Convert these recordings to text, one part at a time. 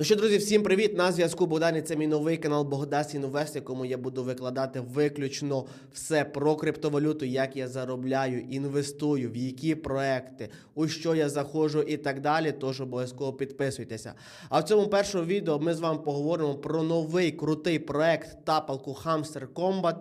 Ну що, друзі, всім привіт! На зв'язку Богдан і це мій новий канал Богдас Інвест, якому я буду викладати виключно все про криптовалюту, як я заробляю, інвестую, в які проекти, у що я заходжу і так далі. Тож обов'язково підписуйтеся. А в цьому першому відео ми з вами поговоримо про новий крутий проект тапалку Hamster Combat,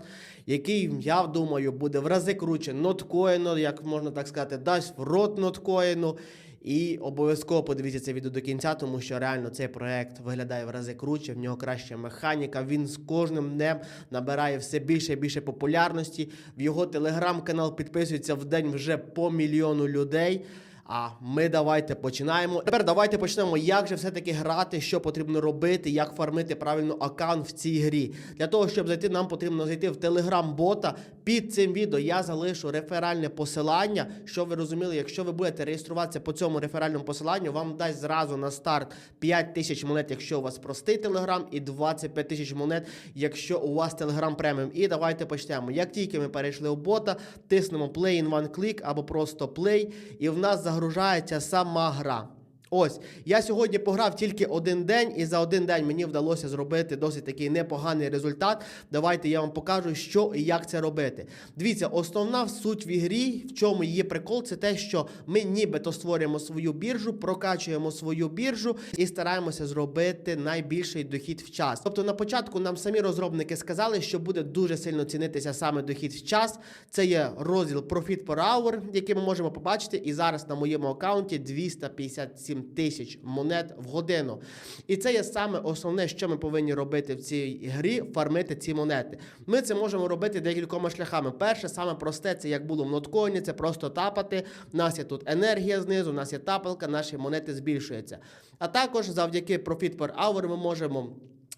який, я думаю, буде в рази круче ноткоїну, як можна так сказати, дасть в рот ноткоїну. І обов'язково подивіться це відео до кінця, тому що реально цей проект виглядає в рази круче, в нього краща механіка. Він з кожним днем набирає все більше і більше популярності. В його телеграм-канал підписується в день вже по мільйону людей. А ми давайте починаємо. Тепер давайте почнемо, як же все-таки грати, що потрібно робити, як фармити правильно аккаунт в цій грі. Для того, щоб зайти, нам потрібно зайти в телеграм-бота. Під цим відео я залишу реферальне посилання. Щоб ви розуміли, якщо ви будете реєструватися по цьому реферальному посиланню, вам дасть зразу на старт 5 тисяч монет, якщо у вас простий телеграм, і 25 тисяч монет, якщо у вас телеграм преміум. І давайте почнемо. Як тільки ми перейшли у бота, тиснемо Play in one click або просто Play, і в нас загружається сама гра. Ось, я сьогодні пограв тільки один день, і за один день мені вдалося зробити досить такий непоганий результат. Давайте я вам покажу, що і як це робити. Дивіться, основна суть в ігрі, в чому її прикол, це те, що ми нібито створюємо свою біржу, прокачуємо свою біржу і стараємося зробити найбільший дохід в час. Тобто на початку нам самі розробники сказали, що буде дуже сильно цінитися саме дохід в час. Це є розділ Profit per Hour, який ми можемо побачити. І зараз на моєму аккаунті 257 тисяч монет в годину. І це є саме основне, що ми повинні робити в цій грі фармити ці монети. Ми це можемо робити декількома шляхами. Перше, саме просте, це як було в ноткоїні, це просто тапати. У нас є тут енергія знизу, у нас є тапалка, наші монети збільшуються. А також завдяки Profit per Hour ми можемо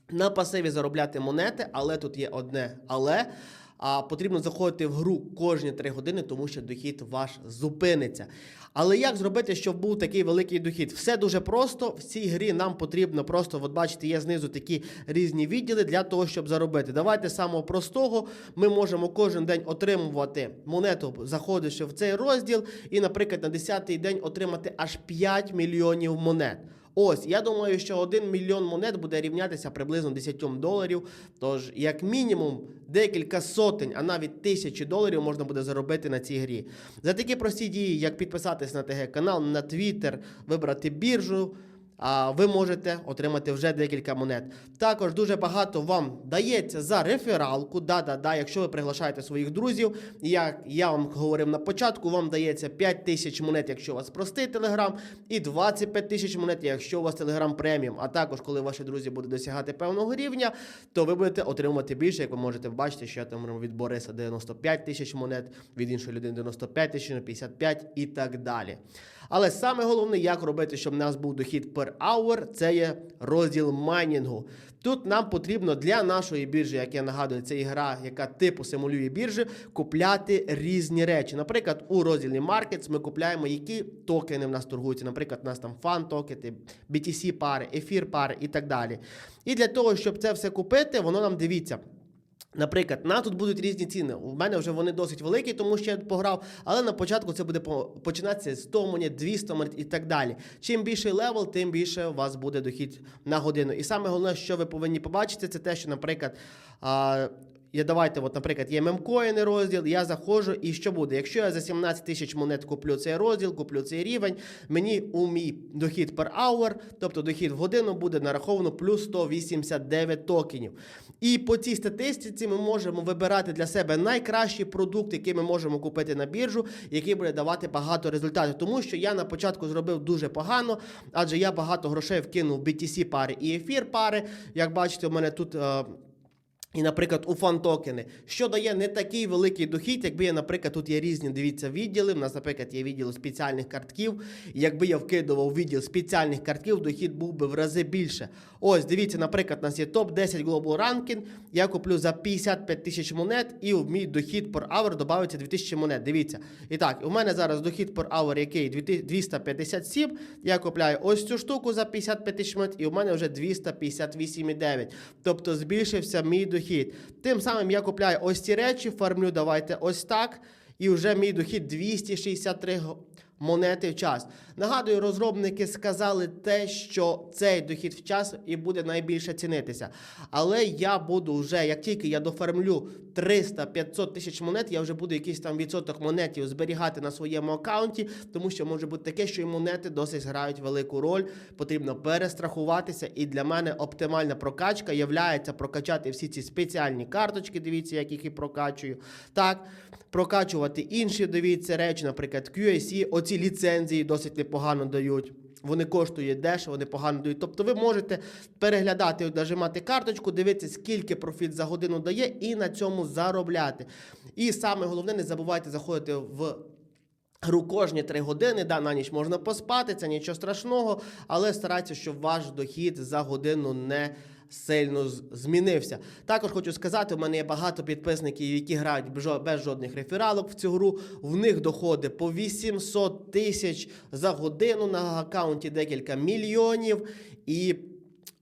на пасиві заробляти монети, але тут є одне але. А потрібно заходити в гру кожні 3 години, тому що дохід ваш зупиниться. Але як зробити, щоб був такий великий дохід? Все дуже просто. В цій грі нам потрібно просто, от бачите, є знизу такі різні відділи для того, щоб заробити. Давайте самого простого. Ми можемо кожен день отримувати монету, заходячи в цей розділ, і, наприклад, на 10-й день отримати аж 5 мільйонів монет. Ось, я думаю, що 1 мільйон монет буде рівнятися приблизно 10 доларів. Тож, як мінімум, декілька сотень, а навіть тисячі доларів можна буде заробити на цій грі. За такі прості дії, як підписатись на ТГ канал, на Твіттер, вибрати біржу. Ви можете отримати вже декілька монет. Також дуже багато вам дається за рефералку. Да-да-да, якщо ви приглашаєте своїх друзів, як я вам говорив на початку, вам дається 5 тисяч монет, якщо у вас простий телеграм, і 25 тисяч монет, якщо у вас телеграм преміум. А також, коли ваші друзі будуть досягати певного рівня, то ви будете отримувати більше, як ви можете бачити, що я там від Бориса 95 тисяч монет, від іншої людини 95 тисяч, 55 і так далі. Але саме головне, як робити, щоб у нас був дохід per hour, це є розділ майнінгу. Тут нам потрібно для нашої біржі, як я нагадую, це гра, яка типу симулює біржі, купляти різні речі. Наприклад, у розділі Markets ми купляємо, які токени в нас торгуються. Наприклад, у нас там фан токети, BTC пари, ефір пари і так далі. І для того, щоб це все купити, воно нам дивіться. Наприклад, на тут будуть різні ціни. У мене вже вони досить великі, тому що я пограв. Але на початку це буде починатися з 100 монет, 200 монет і так далі. Чим більший левел, тим більше у вас буде дохід на годину. І саме головне, що ви повинні побачити, це те, що, наприклад, я давайте, от, наприклад, є мемкоїни розділ, я заходжу, і що буде? Якщо я за 17 тисяч монет куплю цей розділ, куплю цей рівень, мені у мій дохід per hour, тобто дохід в годину, буде нараховано плюс 189 токенів. І по цій статистиці ми можемо вибирати для себе найкращий продукт, який ми можемо купити на біржу, який буде давати багато результатів. Тому що я на початку зробив дуже погано, адже я багато грошей вкинув в BTC пари і ефір пари. Як бачите, у мене тут. І, наприклад, у фан-токени, що дає не такий великий дохід, якби я, наприклад, тут є різні, дивіться, відділи. У нас, наприклад, є відділ спеціальних картків. Якби я вкидував відділ спеціальних картків, дохід був би в рази більше. Ось, дивіться, наприклад, у нас є топ-10 Global Ranking. Я куплю за 55 тисяч монет, і в мій дохід per hour додається 2000 монет. Дивіться. І так, у мене зараз дохід per hour, який 257. Я купляю ось цю штуку за 55 тисяч монет, і у мене вже 258,9. Тобто збільшився мій дохід. Тим самим я купляю ось ці речі, фармлю, давайте ось так. І вже мій дохід 263 го- монети в час. Нагадую, розробники сказали те, що цей дохід в час і буде найбільше цінитися. Але я буду вже, як тільки я дофармлю 300-500 тисяч монет, я вже буду якийсь там відсоток монетів зберігати на своєму аккаунті, тому що може бути таке, що і монети досить грають велику роль. Потрібно перестрахуватися. І для мене оптимальна прокачка являється прокачати всі ці спеціальні карточки. Дивіться, як їх і прокачую. Так, прокачувати інші, дивіться речі, наприклад, QSE, оці ліцензії досить непогано дають. Вони коштують дешево, непогано дають. Тобто ви можете переглядати, нажимати карточку, дивитися, скільки профіт за годину дає, і на цьому заробляти. І саме головне, не забувайте заходити в. Гру кожні 3 години, да, на ніч можна поспати, це нічого страшного, але старайтеся, щоб ваш дохід за годину не сильно змінився. Також хочу сказати, у мене є багато підписників, які грають без жодних рефералок в цю гру. В них доходи по 800 тисяч за годину на аккаунті декілька мільйонів. І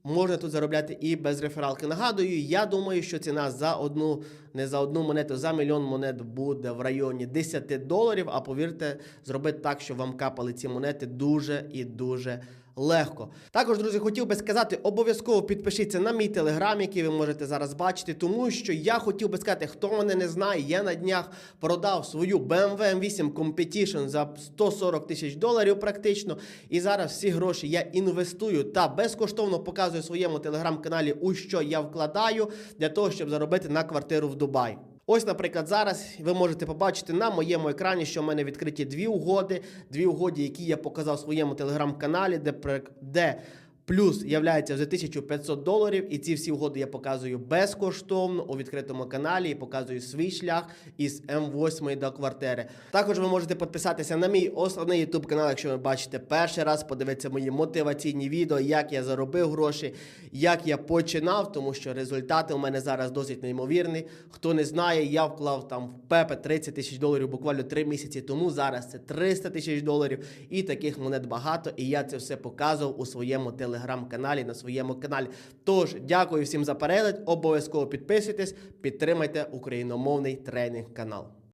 Можна тут заробляти і без рефералки. Нагадую, я думаю, що ціна за одну, не за одну монету, за мільйон монет буде в районі 10 доларів. А повірте, зробити так, щоб вам капали ці монети дуже і дуже легко. Також, друзі, хотів би сказати, обов'язково підпишіться на мій телеграм, який ви можете зараз бачити, тому що я хотів би сказати, хто мене не знає, я на днях продав свою BMW M8 Competition за 140 тисяч доларів практично. І зараз всі гроші я інвестую та безкоштовно показую своєму телеграм-каналі, у що я вкладаю для того, щоб заробити на квартиру в Дубаї. Ось, наприклад, зараз ви можете побачити на моєму екрані, що в мене відкриті дві угоди, дві угоди, які я показав в своєму телеграм-каналі, де, де плюс являється вже 1500 доларів. І ці всі угоди я показую безкоштовно у відкритому каналі і показую свій шлях із М8 до квартири. Також ви можете підписатися на мій основний YouTube канал, якщо ви бачите перший раз, подивитися мої мотиваційні відео, як я заробив гроші, як я починав, тому що результати у мене зараз досить неймовірні. Хто не знає, я вклав там в Пепе 30 тисяч доларів буквально 3 місяці тому. Зараз це 300 тисяч доларів, і таких монет багато. І я це все показував у своєму телеграм-каналі на своєму каналі. Тож дякую всім за перегляд. Обов'язково підписуйтесь, підтримайте україномовний тренінг канал.